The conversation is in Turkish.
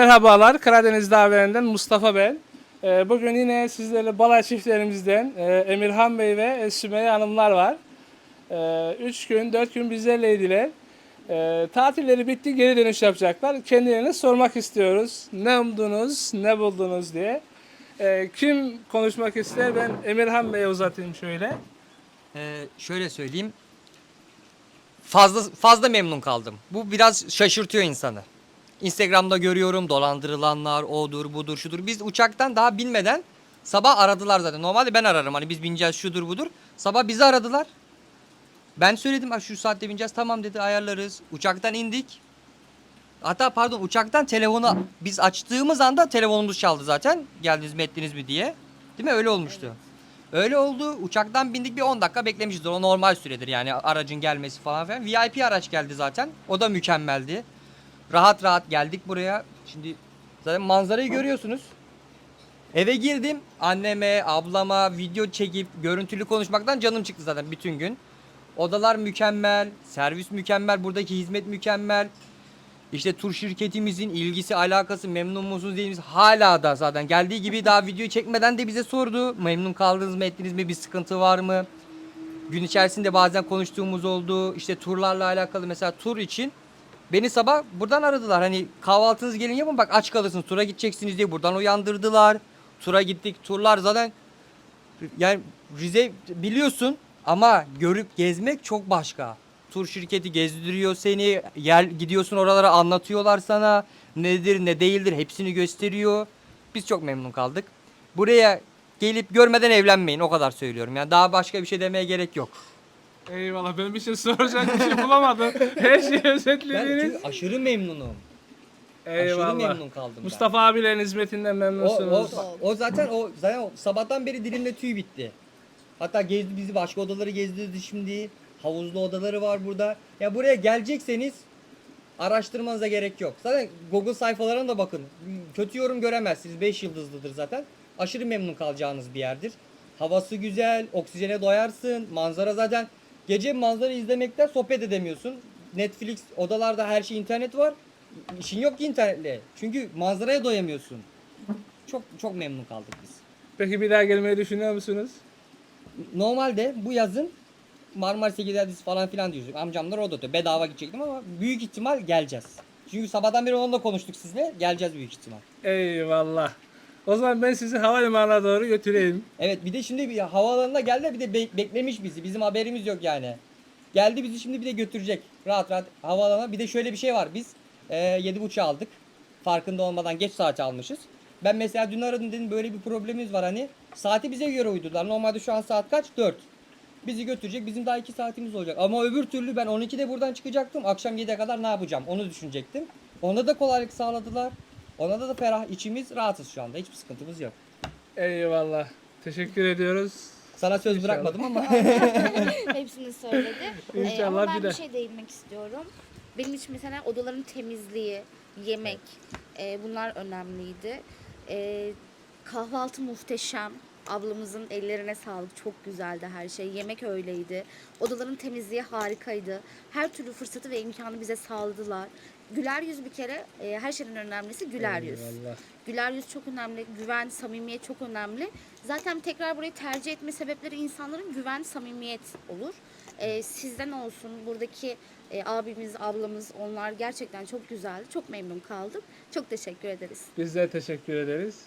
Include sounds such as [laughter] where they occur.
Merhabalar, Karadeniz Daverinden Mustafa ben. Ee, Bugün yine sizlerle Balay çiftlerimizden e, Emirhan Bey ve Sümeyye Hanımlar var. 3 gün, 4 gün bizlerleydiler. Ee, Tatilleri bitti, geri dönüş yapacaklar. Kendilerine sormak istiyoruz. Ne umdunuz, ne buldunuz diye. Ee, Kim konuşmak ister? Ben Emirhan Bey'e uzatayım şöyle. Ee, şöyle söyleyeyim. Fazla fazla memnun kaldım. Bu biraz şaşırtıyor insanı. Instagram'da görüyorum dolandırılanlar, odur budur şudur. Biz uçaktan daha binmeden sabah aradılar zaten. Normalde ben ararım hani biz bineceğiz şudur budur. Sabah bizi aradılar. Ben söyledim "Ha, şu saatte bineceğiz tamam dedi ayarlarız. Uçaktan indik. Hatta pardon uçaktan telefonu biz açtığımız anda telefonumuz çaldı zaten. Geldiniz mi ettiniz mi diye. Değil mi öyle olmuştu. Öyle oldu. Uçaktan bindik bir 10 dakika beklemişiz. O normal süredir yani aracın gelmesi falan filan. VIP araç geldi zaten. O da mükemmeldi. Rahat rahat geldik buraya. Şimdi zaten manzarayı görüyorsunuz. Eve girdim. Anneme, ablama video çekip görüntülü konuşmaktan canım çıktı zaten bütün gün. Odalar mükemmel, servis mükemmel, buradaki hizmet mükemmel. İşte tur şirketimizin ilgisi, alakası, memnun musunuz değil misiniz? Hala da zaten geldiği gibi daha videoyu çekmeden de bize sordu. Memnun kaldınız mı, ettiniz mi, bir sıkıntı var mı? Gün içerisinde bazen konuştuğumuz oldu. İşte turlarla alakalı mesela tur için beni sabah buradan aradılar. Hani kahvaltınız gelin yapın bak aç kalırsınız tura gideceksiniz diye buradan uyandırdılar. Tura gittik. Turlar zaten yani Rize biliyorsun ama görüp gezmek çok başka. Tur şirketi gezdiriyor seni. Yer gidiyorsun oralara anlatıyorlar sana. Nedir ne değildir hepsini gösteriyor. Biz çok memnun kaldık. Buraya gelip görmeden evlenmeyin o kadar söylüyorum. Yani daha başka bir şey demeye gerek yok. Eyvallah ben bir şey soracak bir şey bulamadım. Her şeyi Ben özetlediniz. çünkü aşırı memnunum. Aşırı Eyvallah. memnun kaldım ben. Mustafa abilerin hizmetinden O, memnunsunuz. o, o zaten o zaten o sabahtan beri dilimde tüy bitti. Hatta gezdi bizi başka odaları gezdirdi şimdi. Havuzlu odaları var burada. Ya buraya gelecekseniz araştırmanıza gerek yok. Zaten Google sayfalarına da bakın. Kötü yorum göremezsiniz. 5 yıldızlıdır zaten. Aşırı memnun kalacağınız bir yerdir. Havası güzel, oksijene doyarsın. Manzara zaten gece manzara izlemekten sohbet edemiyorsun. Netflix odalarda her şey internet var. İşin yok ki internetle. Çünkü manzaraya doyamıyorsun. Çok çok memnun kaldık biz. Peki bir daha gelmeyi düşünüyor musunuz? Normalde bu yazın Marmaris'e gideriz falan filan diyoruz. Amcamlar o da diyor. Bedava gidecektim ama büyük ihtimal geleceğiz. Çünkü sabahtan beri onunla konuştuk sizle. Geleceğiz büyük ihtimal. Eyvallah. O zaman ben sizi havalimanına doğru götüreyim. Evet bir de şimdi bir havaalanına geldi bir de be- beklemiş bizi. Bizim haberimiz yok yani. Geldi bizi şimdi bir de götürecek. Rahat rahat havaalanına. Bir de şöyle bir şey var. Biz e, 7.30'a aldık. Farkında olmadan geç saate almışız. Ben mesela dün aradım dedim böyle bir problemimiz var hani. Saati bize göre uydurdular. Normalde şu an saat kaç? 4. Bizi götürecek. Bizim daha 2 saatimiz olacak. Ama öbür türlü ben 12'de buradan çıkacaktım. Akşam 7'ye kadar ne yapacağım onu düşünecektim. Ona da kolaylık sağladılar. Ona da, ferah içimiz rahatız şu anda. Hiçbir sıkıntımız yok. Eyvallah. Teşekkür ediyoruz. Sana söz İnşallah. bırakmadım ama. [laughs] Hepsini söyledi. Ee, İnşallah ama ben bir bir, de. şey değinmek istiyorum. Benim için mesela odaların temizliği, yemek e, bunlar önemliydi. E, kahvaltı muhteşem. Ablamızın ellerine sağlık. Çok güzeldi her şey. Yemek öyleydi. Odaların temizliği harikaydı. Her türlü fırsatı ve imkanı bize sağladılar. Güler yüz bir kere e, her şeyden önemlisi güler yüz. Eyvallah. Güler yüz çok önemli, güven, samimiyet çok önemli. Zaten tekrar burayı tercih etme sebepleri insanların güven, samimiyet olur. Ee, sizden olsun, buradaki e, abimiz, ablamız onlar gerçekten çok güzeldi. Çok memnun kaldım. Çok teşekkür ederiz. Biz de teşekkür ederiz.